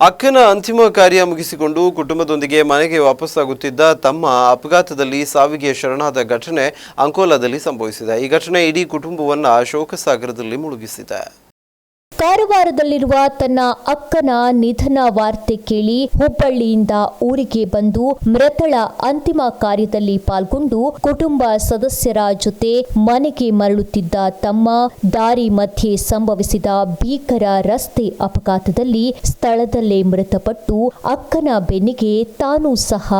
ಅಕ್ಕನ ಅಂತಿಮ ಕಾರ್ಯ ಮುಗಿಸಿಕೊಂಡು ಕುಟುಂಬದೊಂದಿಗೆ ಮನೆಗೆ ವಾಪಸ್ಸಾಗುತ್ತಿದ್ದ ತಮ್ಮ ಅಪಘಾತದಲ್ಲಿ ಸಾವಿಗೆ ಶರಣಾದ ಘಟನೆ ಅಂಕೋಲಾದಲ್ಲಿ ಸಂಭವಿಸಿದೆ. ಈ ಘಟನೆ ಇಡೀ ಕುಟುಂಬವನ್ನು ಶೋಕಸಾಗರದಲ್ಲಿ ಮುಳುಗಿಸಿದೆ. ಕಾರವಾರದಲ್ಲಿರುವ ತನ್ನ ಅಕ್ಕನ ನಿಧನ ವಾರ್ತೆ ಕೇಳಿ ಹುಬ್ಬಳ್ಳಿಯಿಂದ ಊರಿಗೆ ಬಂದು ಮೃತಳ ಅಂತಿಮ ಕಾರ್ಯದಲ್ಲಿ ಪಾಲ್ಗೊಂಡು ಕುಟುಂಬ ಸದಸ್ಯರ ಜೊತೆ ಮನೆಗೆ ಮರಳುತ್ತಿದ್ದ ತಮ್ಮ ದಾರಿ ಮಧ್ಯೆ ಸಂಭವಿಸಿದ ಭೀಕರ ರಸ್ತೆ ಅಪಘಾತದಲ್ಲಿ ಸ್ಥಳದಲ್ಲೇ ಮೃತಪಟ್ಟು ಅಕ್ಕನ ಬೆನ್ನಿಗೆ ತಾನೂ ಸಹ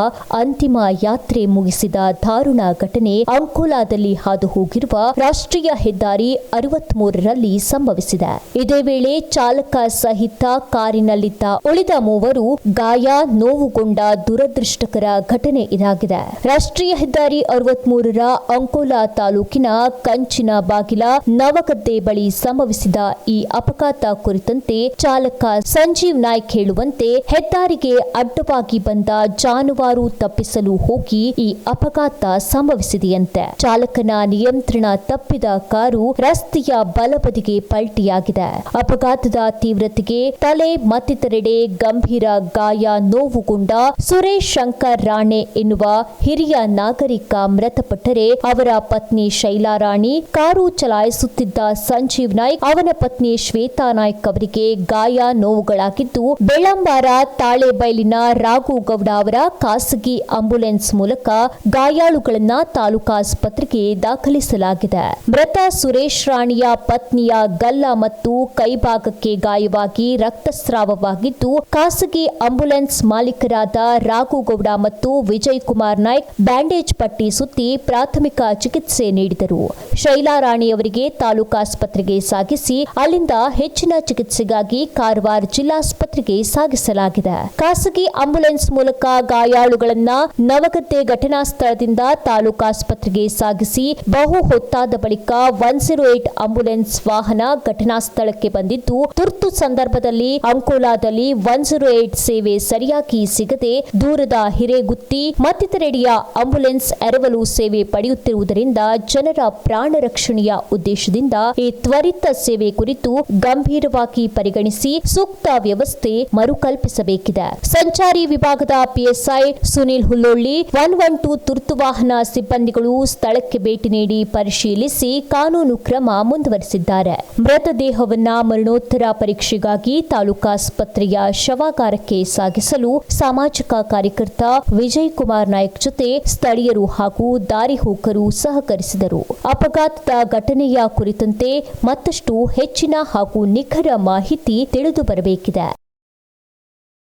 ಅಂತಿಮ ಯಾತ್ರೆ ಮುಗಿಸಿದ ದಾರುಣ ಘಟನೆ ಅಂಕೋಲಾದಲ್ಲಿ ಹಾದು ಹೋಗಿರುವ ರಾಷ್ಟ್ರೀಯ ಹೆದ್ದಾರಿ ಅರವತ್ಮೂರರಲ್ಲಿ ಸಂಭವಿಸಿದೆ. ಇದೇ ವೇಳೆ ಚಾಲಕ ಸಹಿತ ಕಾರಿನಲ್ಲಿದ್ದ ಉಳಿದ ಮೂವರು ಗಾಯ ನೋವುಗೊಂಡ ದುರದೃಷ್ಟಕರ ಘಟನೆ ಇದಾಗಿದೆ. ರಾಷ್ಟ್ರೀಯ ಹೆದ್ದಾರಿ ಅರವತ್ಮೂರರ ಅಂಕೋಲಾ ತಾಲೂಕಿನ ಕಂಚಿನ ಬಾಗಿಲ ನವಗದ್ದೆ ಬಳಿ ಸಂಭವಿಸಿದ ಈ ಅಪಘಾತ ಕುರಿತಂತೆ ಚಾಲಕ ಸಂಜೀವ್ ನಾಯ್ಕ್ ಹೇಳುವಂತೆ ಹೆದ್ದಾರಿಗೆ ಅಡ್ಡವಾಗಿ ಬಂದ ಜಾನುವಾರು ತಪ್ಪಿಸಲು ಹೋಗಿ ಈ ಅಪಘಾತ ಸಂಭವಿಸಿದೆಯಂತೆ. ಚಾಲಕನ ನಿಯಂತ್ರಣ ತಪ್ಪಿದ ಕಾರು ರಸ್ತೆಯ ಬಲಬದಿಗೆ ಪಲ್ಟಿಯಾಗಿದೆ. ಅಪಘಾತದ ತೀವ್ರತೆಗೆ ತಲೆ ಮತ್ತಿತರೆಡೆ ಗಂಭೀರ ಗಾಯ ನೋವುಗೊಂಡ ಸುರೇಶ್ ಶಂಕರ್ ರಾಣೆ ಎನ್ನುವ ಹಿರಿಯ ನಾಗರಿಕ ಮೃತಪಟ್ಟರೆ ಅವರ ಪತ್ನಿ ಶೈಲಾರಾಣಿ ಕಾರು ಚಲಾಯಿಸುತ್ತಿದ್ದ ಸಂಜೀವ್ ನಾಯ್ಕ್, ಅವನ ಪತ್ನಿ ಶ್ವೇತಾ ನಾಯ್ಕ್ ಅವರಿಗೆ ಗಾಯ ನೋವುಗಳಾಗಿದ್ದು, ಬೆಳ್ಳಂಬಾರ ತಾಳೆಬೈಲಿನ ರಾಘು ಗೌಡ ಅವರ ಖಾಸಗಿ ಆಂಬ್ಯುಲೆನ್ಸ್ ಮೂಲಕ ಗಾಯಾಳುಗಳನ್ನ ತಾಲೂಕಾಸ್ಪತ್ರೆಗೆ ದಾಖಲಿಸಲಾಗಿದೆ. ಮೃತ ಸುರೇಶ್ ರಾಣಿಯ ಪತ್ನಿಯ ಗಲ್ಲ ಮತ್ತು ಕೈಭಾಗಕ್ಕೆ ಗಾಯವಾಗಿ ರಕ್ತಸ್ರಾವವಾಗಿದ್ದು, ಖಾಸಗಿ ಆಂಬ್ಯುಲೆನ್ಸ್ ಮಾಲೀಕರಾದ ರಾಘುಗೌಡ ಮತ್ತು ವಿಜಯ್ ಕುಮಾರ್ ನಾಯ್ಕ್ ಬ್ಯಾಂಡೇಜ್ ಪಟ್ಟಿ ಸುತ್ತಿ ಪ್ರಾಥಮಿಕ ಚಿಕಿತ್ಸೆ ನೀಡಿದರು. ಶೈಲಾರಾಣಿಯವರಿಗೆ ತಾಲೂಕಾಸ್ಪತ್ರೆಗೆ ಸಾಗಿಸಿ, ಅಲ್ಲಿಂದ ಹೆಚ್ಚಿನ ಚಿಕಿತ್ಸೆಗಾಗಿ ಕಾರವಾರ ಜಿಲ್ಲಾಸ್ಪತ್ರೆಗೆ ಸಾಗಿಸಲಾಗಿದೆ. ಖಾಸಗಿ ಆಂಬ್ಯುಲೆನ್ಸ್ ಮೂಲಕ ಗಾಯಾಳುಗಳನ್ನ ನವಗದ್ದೆ ಘಟನಾ ಸ್ಥಳದಿಂದ ತಾಲೂಕಾಸ್ಪತ್ರೆಗೆ ಸಾಗಿಸಿ, ಬಹು ಹೊತ್ತಾದ ಬಳಿಕ ಒನ್ ಜೀರೋ ಏಟ್ ಆಂಬ್ಯುಲೆನ್ಸ್ ವಾಹನ ಘಟನಾ ಸ್ಥಳಕ್ಕೆ ಬಂದಿದ್ದು. ತುರ್ತು ಸಂದರ್ಭದಲ್ಲಿ ಅಂಕೋಲಾದಲ್ಲಿ ಒನ್ ಜೀರೋ ಏಟ್ ಸೇವೆ ಸರಿಯಾಗಿ ಸಿಗದೆ ದೂರದ ಹಿರೇಗುತ್ತಿ, ಮತ್ತಿತರೆಡೆಯ ಆಂಬ್ಯುಲೆನ್ಸ್ ಎರವಲು ಸೇವೆ ಪಡೆಯುತ್ತಿರುವುದರಿಂದ ಜನರ ಪ್ರಾಣ ರಕ್ಷಣೆಯ ಉದ್ದೇಶದಿಂದ ಈ ತ್ವರಿತ ಸೇವೆ ಕುರಿತು ಗಂಭೀರವಾಗಿ ಪರಿಗಣಿಸಿ ಸೂಕ್ತ ವ್ಯವಸ್ಥೆ ಮರುಕಲ್ಪಿಸಬೇಕಿದೆ. ಸಂಚಾರಿ ವಿಭಾಗದ PSI Sunil Hullolli, one one two ತುರ್ತು ವಾಹನ ಸಿಬ್ಬಂದಿಗಳು ಸ್ಥಳಕ್ಕೆ ಭೇಟಿ ನೀಡಿ ಪರಿಶೀಲಿಸಿ ಕಾನೂನು ಕ್ರಮ ಮುಂದುವರೆಸಿದ್ದಾರೆ. ಮೃತದೇಹವನ್ನ ಮರಣೋತ್ತರ ಪರೀಕ್ಷೆಗಾಗಿ ತಾಲೂಕಾಸ್ಪತ್ರೆಯ ಶವಾಗಾರಕ್ಕೆ ಸಾಗಿಸಲು ಸಾಮಾಜಿಕ ಕಾರ್ಯಕರ್ತ ವಿಜಯ್ ಕುಮಾರ್ ನಾಯ್ಕ್ ಜೊತೆ ಸ್ಥಳೀಯರು ಹಾಗೂ ದಾರಿ ಹೋಕರು ಸಹಕರಿಸಿದರು. ಅಪಘಾತದ ಘಟನೆಯ ಕುರಿತಂತೆ ಮತ್ತಷ್ಟು ಹೆಚ್ಚಿನ ಹಾಗೂ ನಿಖರ ಮಾಹಿತಿ ತಿಳಿದು ಬರಬೇಕಿದೆ.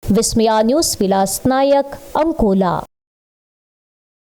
ವಿಸ್ಮಯ ನ್ಯೂಸ್ ವಿಲಾಸ್ ನಾಯಕ್, ಅಂಕೋಲಾ.